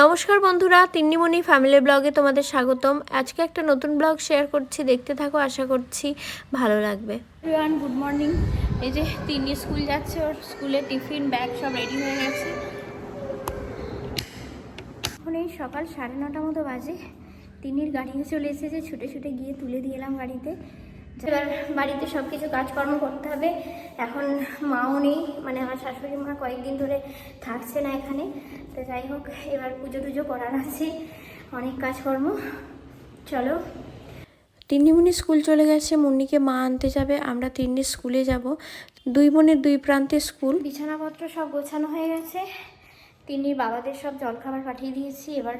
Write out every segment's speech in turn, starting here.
নমস্কার বন্ধুরা তিন্নিমণি ফ্যামিলি ব্লগে তোমাদের স্বাগতম। আজকে একটা নতুন ব্লগ শেয়ার করছি দেখতে থাকো আশা করছি ভালো লাগবে। এভরিওয়ান গুড মর্নিং এই যে তিন্নি স্কুল যাচ্ছে ওর স্কুলে টিফিন ব্যাগ সব রেডি হয়ে গেছে। এখন এই সকাল সাড়ে নটা মতো বাজে। তিন্নির গাড়িও চলে এসেছে ছুটে ছুটে গিয়ে তুলে দিয়ে এলাম গাড়িতে। এবার বাড়িতে সব কিছু কাজকর্ম করতে হবে। এখন মাও নেই মানে আমার শাশুড়ি মা কয়েকদিন ধরে থাকছে না এখানে। তো যাই হোক এবার পুজো টুজো করার আছে অনেক কাজকর্ম। চলো। তিন্নিমণি স্কুল চলে গেছে মুন্নিকে মা আনতে যাবে আমরা তিন্নি স্কুলে যাব। দুই বোনের দুই প্রান্তে স্কুল। বিছানাপত্র সব গোছানো হয়ে গেছে। তিনি বাবাদের সব জলখাবার পাঠিয়ে দিয়েছি এবার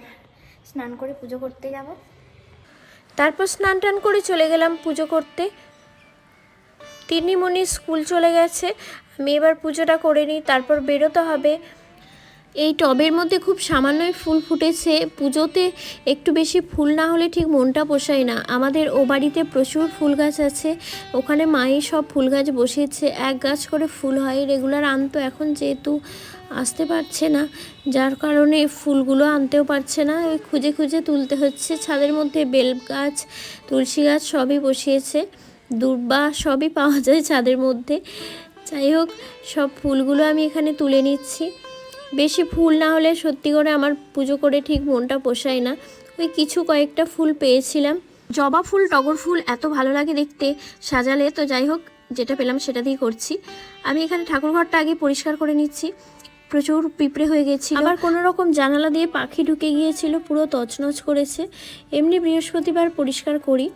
স্নান করে পুজো করতে যাব। তারপর স্নান টান করে চলে গেলাম পুজো করতে। তিন্নিমণি স্কুল চলে গেছে। আমি এবার পুজোটা করে নিই, তারপর বেরোতে হবে। এই টবের মধ্যে খুব সামান্যই ফুল ফুটেছে। পুজোতে একটু বেশি ফুল না হলে ঠিক মনটা পোষায় না। আমাদের ও বাড়িতে প্রচুর ফুল গাছ আছে। ওখানে মাই সব ফুল গাছ বসিয়েছে এক গাছ করে ফুল হয়। রেগুলার আনতো এখন যেহেতু আসতে পারছে না। যার কারণে ফুলগুলো আনতেও পারছে না। ওই খুঁজে খুঁজে তুলতে হচ্ছে। ছাদের মধ্যে বেল গাছ, তুলসী গাছ সবই বসিয়েছে। দুর্বা সবই পাওয়া যায় ছাদের মধ্যে। যাই হোক, সব ফুলগুলো আমি এখানে তুলে নিচ্ছি। বেশি ফুল না হলে সত্যি করে আমার পুজো করে ঠিক মনটা পোষায় না। ওই কিছু কয়েকটা ফুল পেয়েছিলাম। জবা ফুল, টগর ফুল এত ভালো লাগে দেখতে, সাজালে। তো যাই হোক, যেটা পেলাম সেটা দিয়ে করছি। আমি এখানে ঠাকুরঘরটা আগে পরিষ্কার করে নিচ্ছি। প্রচুর পিঁপড়ে হয়ে গেছিল। আবার কোনো রকম জানালা দিয়ে পাখি ঢুকে গিয়েছিল, পুরো তছনছ করেছে। এমনি বৃহস্পতিবার পরিষ্কার করি।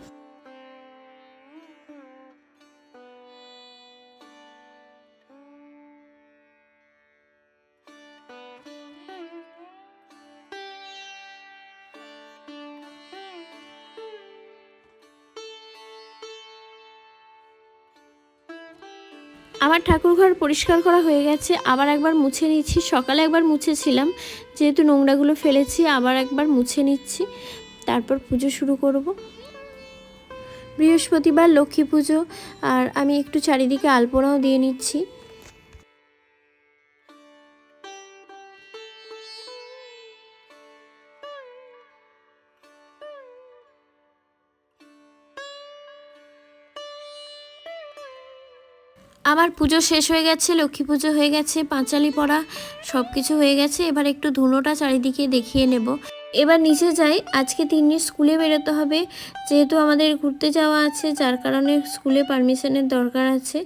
আমার ঠাকুরঘর পরিষ্কার করা হয়ে গেছে। আবার একবার মুছে নিচ্ছি সকালে একবার মুছেছিলাম। যেহেতু নোংরাগুলো ফেলেছি, আবার একবার মুছে নিচ্ছি। তারপর পুজো শুরু করব। বৃহস্পতিবার লক্ষ্মী পুজো। আর আমি একটু চারিদিকে আলপনাও দিয়ে নিচ্ছি। আমার পুজো শেষ হয়ে গেছে, লক্ষ্মী পুজো হয়ে গেছে, পাঁচালি পড়া সব কিছু হয়ে গেছে, এবার একটু ধুনোটা চারিদিকে দেখিয়ে নেব। এবার নিচে যাই, আজকে তিন্নি স্কুলে বেরোতে হবে, যেহেতু আমাদের ঘুরতে যাওয়া আছে, যার কারণে স্কুলে পারমিশনের দরকার আছে,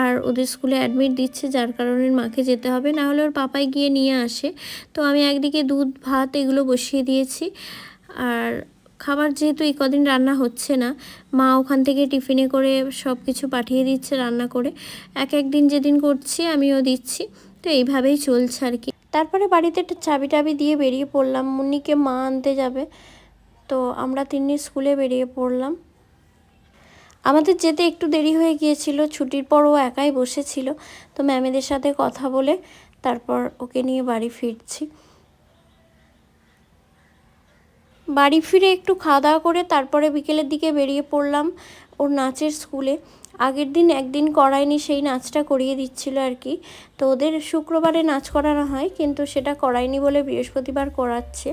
আর ওদের স্কুলে অ্যাডমিট দিচ্ছে, যার কারণে মাকে যেতে হবে না হলে ওর পাপাই গিয়ে নিয়ে আসে। তো আমি একদিকে দুধ, ভাত এগুলো বসিয়ে দিয়েছি, আর খাবার যেহেতু এই কদিন রান্না হচ্ছে না, মা ওখান থেকে টিফিনে করে সব কিছু পাঠিয়ে দিচ্ছে রান্না করে। এক এক দিন যেদিন করছি আমিও দিচ্ছি, তো এইভাবেই চলছে আর কি। তারপরে বাড়িতে একটা চাবি টাবি দিয়ে বেরিয়ে পড়লাম, মুন্নিকে মা আনতে যাবে, তো আমরা তিন্নি স্কুলে বেরিয়ে পড়লাম। আমাদের যেতে একটু দেরি হয়ে গিয়েছিল, ছুটির পর ও একাই বসেছিল, তো ম্যামেদের সাথে কথা বলে তারপর ওকে নিয়ে বাড়ি ফিরছি। বাড়ি ফিরে একটু খাওয়া দাওয়া করে তারপরে বিকেলের দিকে বেরিয়ে পড়লাম ওর নাচের স্কুলে। আগের দিন একদিন করায়নি, সেই নাচটা করিয়ে দিচ্ছিল আর কি। তো ওদের শুক্রবারে নাচ করানো হয়, কিন্তু সেটা করায়নি বলে বৃহস্পতিবার করাচ্ছে।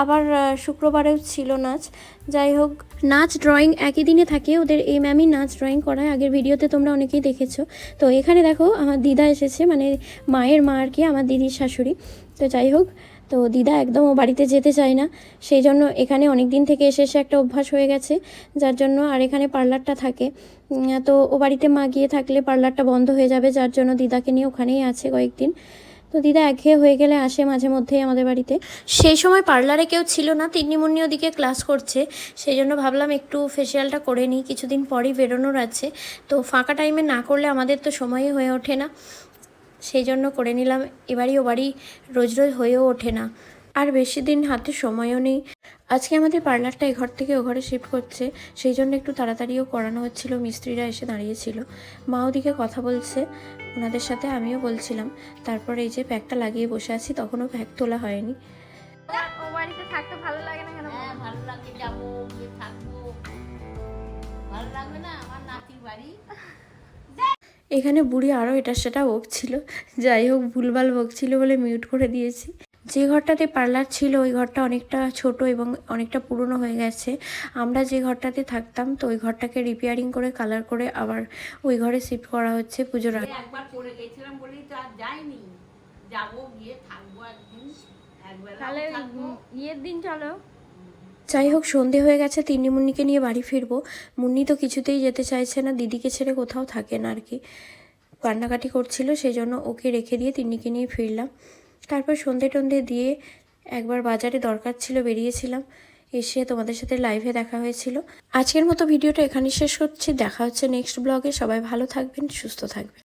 আবার শুক্রবারেও ছিল নাচ। যাই হোক, নাচ ড্রয়িং একই দিনে থাকে। ওদের এই ম্যামই নাচ ড্রয়িং করায়। আগের ভিডিওতে তোমরা অনেকেই দেখেছ। তো এখানে দেখো, আমার দিদা এসেছে মানে মায়ের মা আর কি, আমার দিদির শাশুড়ি। তো যাই হোক তো দিদা একদম ও বাড়িতে যেতে চায় না। সেই জন্য এখানে অনেক দিন থেকে এসে এসে একটা অভ্যাস হয়ে গেছে, যার জন্য আর এখানে পার্লারটা থাকে। তো ও বাড়িতে মা গিয়ে থাকলে পার্লারটা বন্ধ হয়ে যাবে, যার জন্য দিদাকে নিয়ে ওখানেই আছে কয়েকদিন। তো দিদা একঘেয়ে হয়ে গেলে আসে মাঝে মধ্যেই আমাদের বাড়িতে। সেই সময় পার্লারে কেউ ছিল না, তিন্নিমুন্নি ওদিকে ক্লাস করছে। সেই জন্য ভাবলাম একটু ফেসিয়ালটা করে নিই, কিছুদিন পরই বেরোনোর আছে। তো ফাঁকা টাইমে না করলে আমাদের তো সময়ই হয়ে ওঠে না। সেই জন্য করে নিলাম। এবারই ও বাড়ি রোজ রোজ হয়েও ওঠে না। আর বেশি দিন হাতে সময়ও নেই। আজকে আমাদের পার্লারটা এ ঘর থেকে ও ঘরে শিফট করছে। সেই জন্য একটু তাড়াতাড়িও করানো হচ্ছিল। মিস্ত্রিরা এসে দাঁড়িয়েছিল। মা ওদিকে কথা বলছে। ওনাদের সাথে আমিও বলছিলাম। তারপর এই যে প্যাকটা লাগিয়ে বসে আছি তখনও প্যাক তোলা হয়নি। ও বাড়িতে থাকতে ভালো লাগে না কেন? হ্যাঁ ভালো লাগে যাব থাকব। ভালো লাগবে না? আমার নাতির বাড়ি। এখানে বুড়ি আরও এটা সেটা বকছিল। যাই হোক ভুলভাল বকছিল বলে মিউট করে দিয়েছি। যে ঘরটাতে পার্লার ছিল ওই ঘরটা অনেকটা ছোট এবং অনেকটা পুরনো হয়ে গেছে। আমরা যে ঘরটাতে থাকতাম তো ওই ঘরটাকে রিপেয়ারিং করে কালার করে আবার ওই ঘরে শিফট করা হচ্ছে পুজোর আগে। একবার করে গেছিলাম বলেই তো আর যাইনি। যাব গিয়ে থাকব একদিন। তাহলে ইয়ের দিন চলো। যাই হোক, সন্ধে হয়ে গেছে, তিন্নি মুন্নিকে নিয়ে বাড়ি ফিরবো। মুন্নি তো কিছুতেই যেতে চাইছে না, দিদিকে ছেড়ে কোথাও থাকে না আর কি। কান্নাকাটি করছিল সেই জন্য ওকে রেখে দিয়ে তিন্নিকে নিয়ে ফিরলাম। তারপর সন্ধে টন্ধে দিয়ে একবার বাজারে দরকার ছিল, বেরিয়েছিলাম। এসে তোমাদের সাথে লাইভে দেখা হয়েছিল। আজকের মতো ভিডিওটা এখানে শেষ করছি। দেখা হচ্ছে নেক্সট ব্লগে সবাই ভালো থাকবেন, সুস্থ থাকবেন।